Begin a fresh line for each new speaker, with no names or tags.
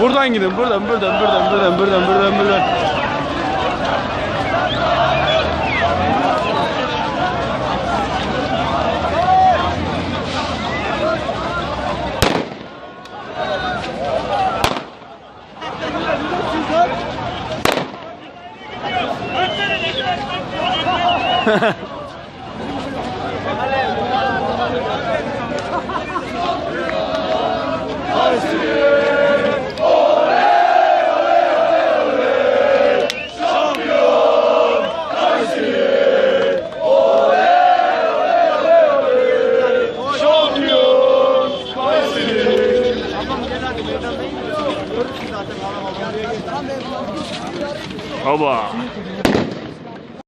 Buradan gidin. Buradan, buradan, buradan, buradan, buradan, buradan, buradan. Oba!